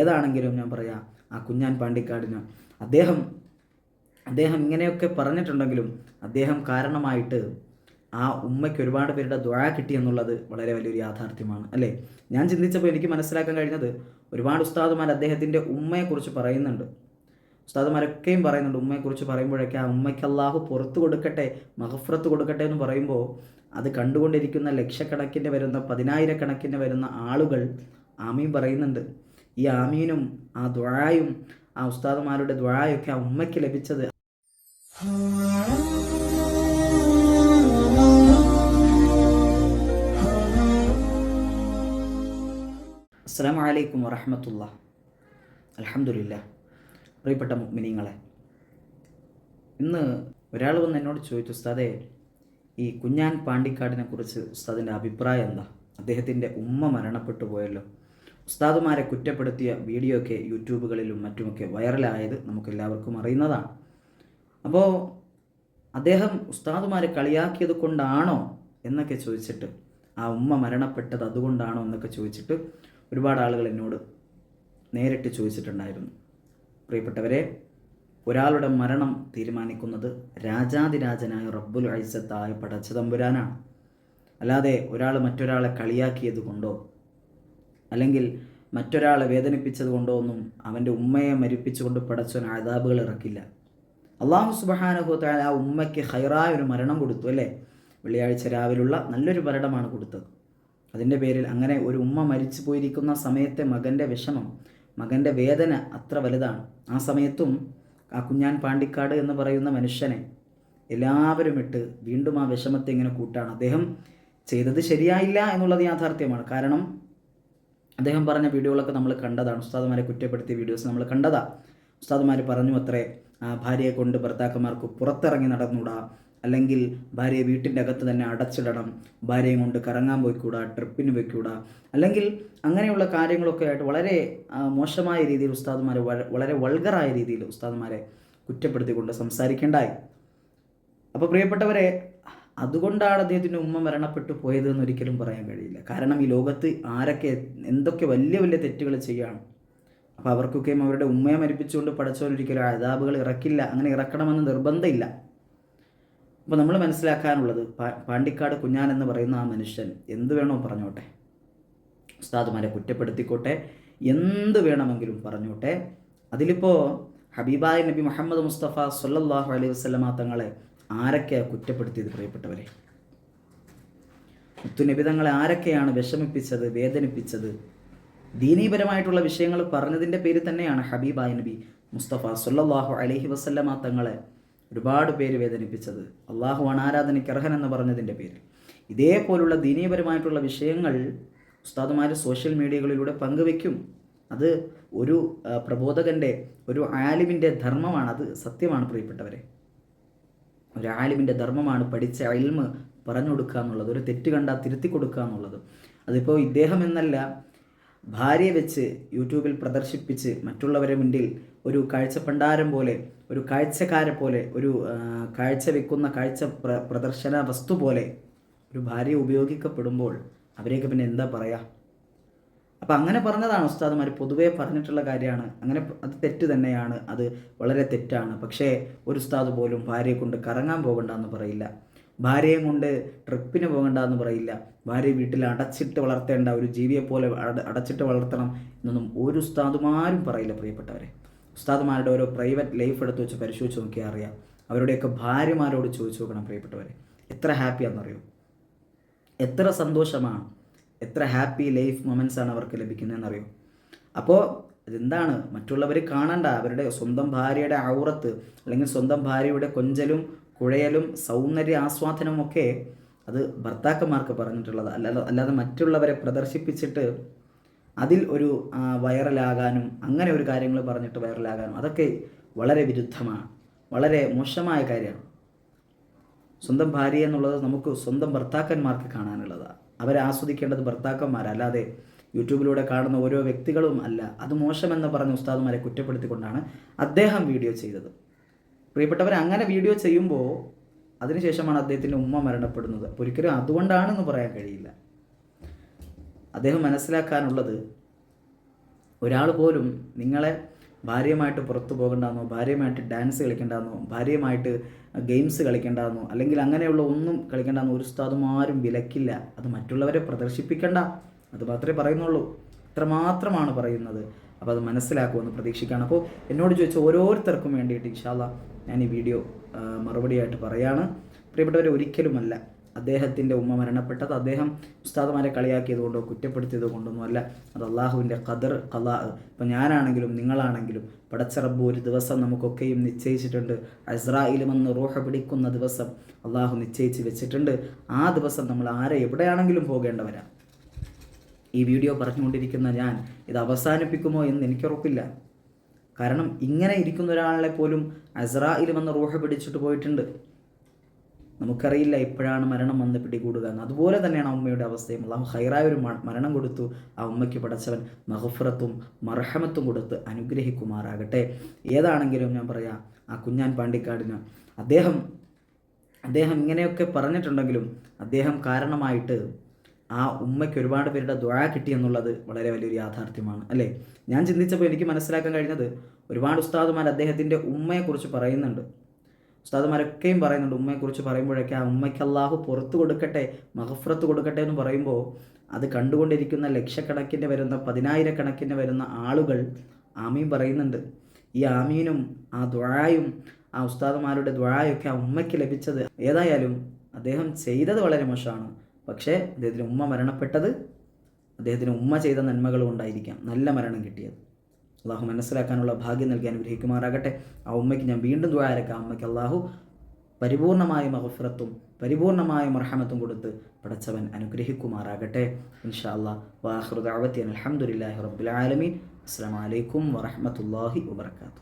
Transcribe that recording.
ഏതാണെങ്കിലും ഞാൻ പറയാം ആ കുഞ്ഞാൻ പാണ്ടിക്കാടിന്. അദ്ദേഹം അദ്ദേഹം ഇങ്ങനെയൊക്കെ പറഞ്ഞിട്ടുണ്ടെങ്കിലും അദ്ദേഹം കാരണമായിട്ട് ആ ഉമ്മയ്ക്ക് ഒരുപാട് പേരുടെ ദ്വാ കിട്ടി എന്നുള്ളത് വളരെ വലിയൊരു യാഥാർത്ഥ്യമാണ് അല്ലേ? ഞാൻ ചിന്തിച്ചപ്പോൾ എനിക്ക് മനസ്സിലാക്കാൻ കഴിഞ്ഞത് ഒരുപാട് ഉസ്താദുമാർ അദ്ദേഹത്തിന്റെ ഉമ്മയെക്കുറിച്ച് പറയുന്നുണ്ട്. ഉസ്താദുമാരൊക്കെയും പറയുന്നുണ്ട് ഉമ്മയെക്കുറിച്ച് പറയുമ്പോഴൊക്കെ ആ ഉമ്മയ്ക്ക് അള്ളാഹു പുറത്തു കൊടുക്കട്ടെ മഹഫ്രത്ത് കൊടുക്കട്ടെ എന്ന് പറയുമ്പോൾ അത് കണ്ടുകൊണ്ടിരിക്കുന്ന ലക്ഷക്കണക്കിന് വരുന്ന പതിനായിരക്കണക്കിന് വരുന്ന ആളുകൾ ആമയും പറയുന്നുണ്ട്. ഈ ആമീനും ആ ദ്വായും ആ ഉസ്താദുമാരുടെ ദ്വായൊക്കെ ആ ഉമ്മയ്ക്ക് ലഭിച്ചത്. അസ്സാം വലൈക്കും വറഹമത്തുള്ള. അലഹമുല്ല പ്രിയപ്പെട്ട മിനിങ്ങളെ ഇന്ന് ഒരാൾ വന്ന് എന്നോട് ചോദിച്ചു ഉസ്താദെ ഈ കുഞ്ഞാൻ പാണ്ടിക്കാടിനെ കുറിച്ച് ഉസ്താദിന്റെ അഭിപ്രായം എന്താ? അദ്ദേഹത്തിന്റെ ഉമ്മ മരണപ്പെട്ടു പോയല്ലോ. ഉസ്താദുമാരെ കുറ്റപ്പെടുത്തിയ വീഡിയോ ഒക്കെ യൂട്യൂബുകളിലും മറ്റുമൊക്കെ വൈറലായത് നമുക്കെല്ലാവർക്കും അറിയുന്നതാണ്. അപ്പോൾ അദ്ദേഹം ഉസ്താദുമാരെ കളിയാക്കിയത് കൊണ്ടാണോ എന്നൊക്കെ ചോദിച്ചിട്ട് ആ ഉമ്മ മരണപ്പെട്ടത് അതുകൊണ്ടാണോ എന്നൊക്കെ ചോദിച്ചിട്ട് ഒരുപാട് ആളുകൾ എന്നോട് നേരിട്ട് ചോദിച്ചിട്ടുണ്ടായിരുന്നു. പ്രിയപ്പെട്ടവരെ ഒരാളുടെ മരണം തീരുമാനിക്കുന്നത് രാജാതിരാജനായ റബ്ബുൽ ഐസത്തായ പടച്ചതമ്പുരാനാണ്. അല്ലാതെ ഒരാൾ മറ്റൊരാളെ കളിയാക്കിയത് കൊണ്ടോ അല്ലെങ്കിൽ മറ്റൊരാളെ വേദനിപ്പിച്ചത് കൊണ്ടോ ഒന്നും അവന്റെ ഉമ്മയെ മരിപ്പിച്ചുകൊണ്ട് പടച്ചവൻ ആദാബുകൾ ഇറക്കില്ല. അള്ളാഹു സുബഹാനുഭവത്തെ ആ ഉമ്മയ്ക്ക് ഹൈറായ ഒരു മരണം കൊടുത്തു അല്ലേ? വെള്ളിയാഴ്ച രാവിലുള്ള നല്ലൊരു മരണമാണ് കൊടുത്തത്. അതിന്റെ പേരിൽ അങ്ങനെ ഒരു ഉമ്മ മരിച്ചു പോയിരിക്കുന്ന സമയത്തെ മകന്റെ വിഷമം മകന്റെ വേദന അത്ര വലുതാണ്. ആ സമയത്തും ആ കുഞ്ഞാൻ പാണ്ടിക്കാട് എന്ന് പറയുന്ന മനുഷ്യനെ എല്ലാവരും ഇട്ട് വീണ്ടും ആ വിഷമത്തെ ഇങ്ങനെ കൂട്ടാണ്. അദ്ദേഹം ചെയ്തത് ശരിയായില്ല എന്നുള്ളത് യാഥാർത്ഥ്യമാണ്. കാരണം അദ്ദേഹം പറഞ്ഞ വീഡിയോകളൊക്കെ നമ്മൾ കണ്ടതാണ്. ഉസ്താദുമാരെ കുറ്റപ്പെടുത്തിയ വീഡിയോസ് നമ്മൾ കണ്ടതാ. ഉസ്താദുമാർ പറഞ്ഞു അത്രേ ഭാര്യയെ കൊണ്ട് ഭർത്താക്കന്മാർക്ക് പുറത്തിറങ്ങി നടന്നൂടാ. അല്ലെങ്കിൽ ഭാര്യയെ വീട്ടിന്റെ അകത്ത് തന്നെ അടച്ചിടണം. ഭാര്യയും കൊണ്ട് കറങ്ങാൻ പോയിക്കൂടാ ട്രിപ്പിന് പോയിക്കൂടാ. അല്ലെങ്കിൽ അങ്ങനെയുള്ള കാര്യങ്ങളൊക്കെ ആയിട്ട് വളരെ മോശമായ രീതിയിൽ ഉസ്താദുമാർ വളരെ വൾഗറായ രീതിയിൽ ഉസ്താദുമാരെ കുറ്റപ്പെടുത്തിക്കൊണ്ട് സംസാരിക്കേണ്ടായി. അപ്പോൾ പ്രിയപ്പെട്ടവരെ അതുകൊണ്ടാണ് അദ്ദേഹത്തിന്റെ ഉമ്മ മരണപ്പെട്ടു പോയത് എന്ന് ഒരിക്കലും പറയാൻ കഴിയില്ല. കാരണം ഈ ലോകത്ത് ആരൊക്കെ എന്തൊക്കെ വലിയ വലിയ തെറ്റുകൾ ചെയ്യാണ് അപ്പോൾ അവർക്കൊക്കെയും അവരുടെ ഉമ്മയെ മരിപ്പിച്ചുകൊണ്ട് പഠിച്ചവരൊരിക്കലും അതാബുകൾ ഇറക്കില്ല അങ്ങനെ ഇറക്കണമെന്ന് നിർബന്ധമില്ല. അപ്പോൾ നമ്മൾ മനസ്സിലാക്കാനുള്ളത് പാണ്ടിക്കാട് കുഞ്ഞാൻ എന്ന് പറയുന്ന ആ മനുഷ്യൻ എന്ത് വേണോ പറഞ്ഞോട്ടെ. ഉസ്താദുമാരെ കുറ്റപ്പെടുത്തിക്കോട്ടെ. എന്ത് വേണമെങ്കിലും പറഞ്ഞോട്ടെ. അതിലിപ്പോൾ ഹബീബായ നബി മുഹമ്മദ് മുസ്തഫ സല്ലല്ലാഹു അലൈഹി വസല്ലമ തങ്ങളെ ആരൊക്കെയാണ് കുറ്റപ്പെടുത്തിയത് പ്രിയപ്പെട്ടവരെ? മുത്തുനബി തങ്ങളെ ആരൊക്കെയാണ് വിഷമിപ്പിച്ചത് വേദനിപ്പിച്ചത്? ദീനീപരമായിട്ടുള്ള വിഷയങ്ങൾ പറഞ്ഞതിന്റെ പേര് തന്നെയാണ് ഹബീബായ നബി മുസ്തഫ സുല്ലാഹു അലഹി വസല്ലമ തങ്ങളെ ഒരുപാട് പേര് വേദനിപ്പിച്ചത്. അള്ളാഹു അനാരാധനയ്ക്ക് അർഹൻ എന്ന് പറഞ്ഞതിന്റെ പേരിൽ. ഇതേപോലുള്ള ദീനീപരമായിട്ടുള്ള വിഷയങ്ങൾ ഉസ്താദുമാർ സോഷ്യൽ മീഡിയകളിലൂടെ പങ്കുവെക്കും. അത് ഒരു പ്രബോധകന്റെ ഒരു ആലിമിന്റെ ധർമ്മമാണ്. അത് സത്യമാണ് പ്രിയപ്പെട്ടവരെ. ഒരു ആലിമിന്റെ ധർമ്മമാണ് പഠിച്ച അയൽമ് പറഞ്ഞു കൊടുക്കുക എന്നുള്ളത് ഒരു തെറ്റ് കണ്ടാൽ തിരുത്തി കൊടുക്കുക എന്നുള്ളത്. അതിപ്പോൾ ഇദ്ദേഹം എന്നല്ല ഭാര്യയെ വെച്ച് യൂട്യൂബിൽ പ്രദർശിപ്പിച്ച് മറ്റുള്ളവരെ മുന്നിൽ ഒരു കാഴ്ചപ്പണ്ടാരം പോലെ ഒരു കാഴ്ചക്കാരെ പോലെ ഒരു കാഴ്ച വെക്കുന്ന കാഴ്ച പ്ര പ്രദർശന വസ്തു പോലെ ഒരു ഭാര്യ ഉപയോഗിക്കപ്പെടുമ്പോൾ അവരെയൊക്കെ പിന്നെ എന്താ പറയുക അപ്പം അങ്ങനെ പറഞ്ഞതാണ് ഉസ്താദ്മാർ പൊതുവേ പറഞ്ഞിട്ടുള്ള കാര്യമാണ്. അങ്ങനെ അത് തെറ്റ് തന്നെയാണ്. അത് വളരെ തെറ്റാണ്. പക്ഷേ ഒരു ഉസ്താദ് പോലും ഭാര്യയെ കൊണ്ട് കറങ്ങാൻ പോകണ്ട എന്ന് പറയില്ല. ഭാര്യയെ കൊണ്ട് ട്രിപ്പിന് പോകണ്ട എന്ന് പറയില്ല. ഭാര്യ വീട്ടിൽ അടച്ചിട്ട് വളർത്തേണ്ട ഒരു ജീവിയെ പോലെ അടച്ചിട്ട് വളർത്തണം എന്നൊന്നും ഒരു ഉസ്താദുമാരും പറയില്ല പ്രിയപ്പെട്ടവരെ. ഉസ്താദുമാരുടെ ഓരോ പ്രൈവറ്റ് ലൈഫ് എടുത്ത് വെച്ച് പരിശോധിച്ച് നോക്കിയാൽ അറിയാം. അവരുടെയൊക്കെ ഭാര്യമാരോട് ചോദിച്ചു നോക്കണം പ്രിയപ്പെട്ടവരെ. എത്ര ഹാപ്പിയാണെന്നറിയോ? എത്ര സന്തോഷമാണ്. എത്ര ഹാപ്പി ലൈഫ് മൊമെന്റ്സ് ആണ് അവർക്ക് ലഭിക്കുന്നതെന്നറിയോ? അപ്പോൾ അതെന്താണ് മറ്റുള്ളവർ കാണണ്ട. അവരുടെ സ്വന്തം ഭാര്യയുടെ ഔറത്ത് അല്ലെങ്കിൽ സ്വന്തം ഭാര്യയുടെ കൊഞ്ചലും കുഴയലും സൗന്ദര്യ ആസ്വാദനവും ഒക്കെ അത് ഭർത്താക്കന്മാർക്ക് പറഞ്ഞിട്ടുള്ളത്. അല്ലാതെ അല്ലാതെ മറ്റുള്ളവരെ പ്രദർശിപ്പിച്ചിട്ട് അതിൽ ഒരു വൈറലാകാനും അങ്ങനെ ഒരു കാര്യങ്ങൾ പറഞ്ഞിട്ട് വൈറലാകാനും അതൊക്കെ വളരെ വിരുദ്ധമാണ്. വളരെ മോശമായ കാര്യമാണ്. സ്വന്തം ഭാര്യ എന്നുള്ളത് നമുക്ക് സ്വന്തം ഭർത്താക്കന്മാർക്ക് കാണാനുള്ളതാണ്. അവരെ ആസ്വദിക്കേണ്ടത് ഭർത്താക്കന്മാരല്ലാതെ യൂട്യൂബിലൂടെ കാണുന്ന ഓരോ വ്യക്തികളും അല്ല. അത് മോശമെന്ന് പറഞ്ഞ ഉസ്താദുമാരെ കുറ്റപ്പെടുത്തിക്കൊണ്ടാണ് അദ്ദേഹം വീഡിയോ ചെയ്തത്. പ്രിയപ്പെട്ടവർ അങ്ങനെ വീഡിയോ ചെയ്യുമ്പോൾ അതിനുശേഷമാണ് അദ്ദേഹത്തിന്റെ ഉമ്മ മരണപ്പെടുന്നത്. അപ്പോൾ ഒരിക്കലും അതുകൊണ്ടാണെന്ന് പറയാൻ കഴിയില്ല. അദ്ദേഹം മനസ്സിലാക്കാനുള്ളത് ഒരാൾ പോലും നിങ്ങളെ ഭാര്യയുമായിട്ട് പുറത്തു പോകണ്ടെന്നോ ഭാര്യയുമായിട്ട് ഡാൻസ് കളിക്കേണ്ടെന്നോ ഭാര്യയുമായിട്ട് ഗെയിംസ് കളിക്കേണ്ടെന്നോ അല്ലെങ്കിൽ അങ്ങനെയുള്ള ഒന്നും കളിക്കേണ്ടെന്നോ ഒരു ഉസ്താദുമാരും വിലക്കില്ല. അത് മറ്റുള്ളവരെ പ്രദർശിപ്പിക്കണ്ട. അത് മാത്രമേ പറയുന്നുള്ളൂ. ഇത്രമാത്രമാണ് പറയുന്നത്. അപ്പോൾ അത് മനസ്സിലാക്കുമെന്ന് പ്രതീക്ഷിക്കുകയാണ്. അപ്പോൾ എന്നോട് ചോദിച്ച ഓരോരുത്തർക്കും വേണ്ടിയിട്ട് ഇൻഷാല്ല ഞാൻ ഈ വീഡിയോ മറുപടിയായിട്ട് പറയാണ്. പ്രിയപ്പെട്ടവരെ ഒരിക്കലുമല്ല. അദ്ദേഹത്തിന്റെ ഉമ്മ മരണപ്പെട്ടത് അദ്ദേഹം ഉസ്താദുമാരെ കളിയാക്കിയത് കൊണ്ടോ കുറ്റപ്പെടുത്തിയത് കൊണ്ടൊന്നും അല്ല അത് അള്ളാഹുവിന്റെ ഖദർ കലാ ഇപ്പം ഞാനാണെങ്കിലും നിങ്ങളാണെങ്കിലും പടച്ചറബ് ഒരു ദിവസം നമുക്കൊക്കെയും നിശ്ചയിച്ചിട്ടുണ്ട്. അസ്രായിലും വന്ന് റൂഹ പിടിക്കുന്ന ദിവസം അള്ളാഹു നിശ്ചയിച്ച് വെച്ചിട്ടുണ്ട്. ആ ദിവസം നമ്മൾ ആരെ എവിടെയാണെങ്കിലും പോകേണ്ടവരാ. ഈ വീഡിയോ പറഞ്ഞുകൊണ്ടിരിക്കുന്ന ഞാൻ ഇത് അവസാനിപ്പിക്കുമോ എന്ന് എനിക്കുറപ്പില്ല. കാരണം ഇങ്ങനെ ഇരിക്കുന്ന ഒരാളെ പോലും അസ്രായിൽ വന്ന് റൂഹ പിടിച്ചിട്ട് പോയിട്ടുണ്ട്. നമുക്കറിയില്ല എപ്പോഴാണ് മരണം വന്ന് പിടികൂടുക എന്ന്. അതുപോലെ തന്നെയാണ് അമ്മയുടെ അവസ്ഥയും. അള്ളാഹു ഹൈറായ ഒരു മരണം കൊടുത്തു. ആ ഉമ്മയ്ക്ക് പടച്ചവൻ മഹഫുറത്തും മർഹമത്തും കൊടുത്ത് അനുഗ്രഹിക്കുമാറാകട്ടെ. ഏതാണെങ്കിലും ഞാൻ പറയാം ആ കുഞ്ഞാൻ പാണ്ടിക്കാടിന് അദ്ദേഹം അദ്ദേഹം ഇങ്ങനെയൊക്കെ പറഞ്ഞിട്ടുണ്ടെങ്കിലും അദ്ദേഹം കാരണമായിട്ട് ആ ഉമ്മയ്ക്ക് ഒരുപാട് പേരുടെ ദ്വാ കിട്ടി എന്നുള്ളത് വളരെ വലിയൊരു യാഥാർത്ഥ്യമാണ് അല്ലേ? ഞാൻ ചിന്തിച്ചപ്പോൾ എനിക്ക് മനസ്സിലാക്കാൻ കഴിഞ്ഞത് ഒരുപാട് ഉസ്താദുമാർ അദ്ദേഹത്തിന്റെ ഉമ്മയെക്കുറിച്ച് പറയുന്നുണ്ട്. ഉസ്താദുമാരൊക്കെയും പറയുന്നുണ്ട് ഉമ്മയെക്കുറിച്ച് പറയുമ്പോഴൊക്കെ ആ ഉമ്മയ്ക്ക് അള്ളാഹു പുറത്ത് കൊടുക്കട്ടെ മഹഫ്രത്ത് കൊടുക്കട്ടെ എന്ന് പറയുമ്പോൾ അത് കണ്ടുകൊണ്ടിരിക്കുന്ന ലക്ഷക്കണക്കിന് വരുന്ന പതിനായിരക്കണക്കിന് വരുന്ന ആളുകൾ ആമീൻ പറയുന്നുണ്ട്. ഈ ആമീനും ആ ദ്വായും ആ ഉസ്താദുമാരുടെ ദ്വായൊക്കെ ആ ഉമ്മയ്ക്ക് ലഭിച്ചത് ഏതായാലും അദ്ദേഹം ചെയ്തത് വളരെ മോശമാണ്. പക്ഷേ അദ്ദേഹത്തിന് ഉമ്മ മരണപ്പെട്ടത് അദ്ദേഹത്തിന് ഉമ്മ ചെയ്ത നന്മകളും ഉണ്ടായിരിക്കാം. നല്ല മരണം കിട്ടിയത്. അള്ളാഹു മനസ്സിലാക്കാനുള്ള ഭാഗ്യം നൽകി അനുഗ്രഹിക്കുമാറാകട്ടെ. ആ ഉമ്മയ്ക്ക് ഞാൻ വീണ്ടും ദ്വാരക്കാം അമ്മയ്ക്ക് അള്ളാഹു പരിപൂർണമായ മഹഫിറത്തും പരിപൂർണമായ മർഹമത്തും കൊടുത്ത് പടച്ചവൻ അനുഗ്രഹിക്കുമാറാകട്ടെ. ഇൻഷാ അല്ലാ വാഹൃദാവത്തി അലഹമുല്ലാഹി റബ്ബുലാലമീൻ അസ്സാം വലൈക്കും വറഹമത്തല്ലാഹി വബർക്കാത്തു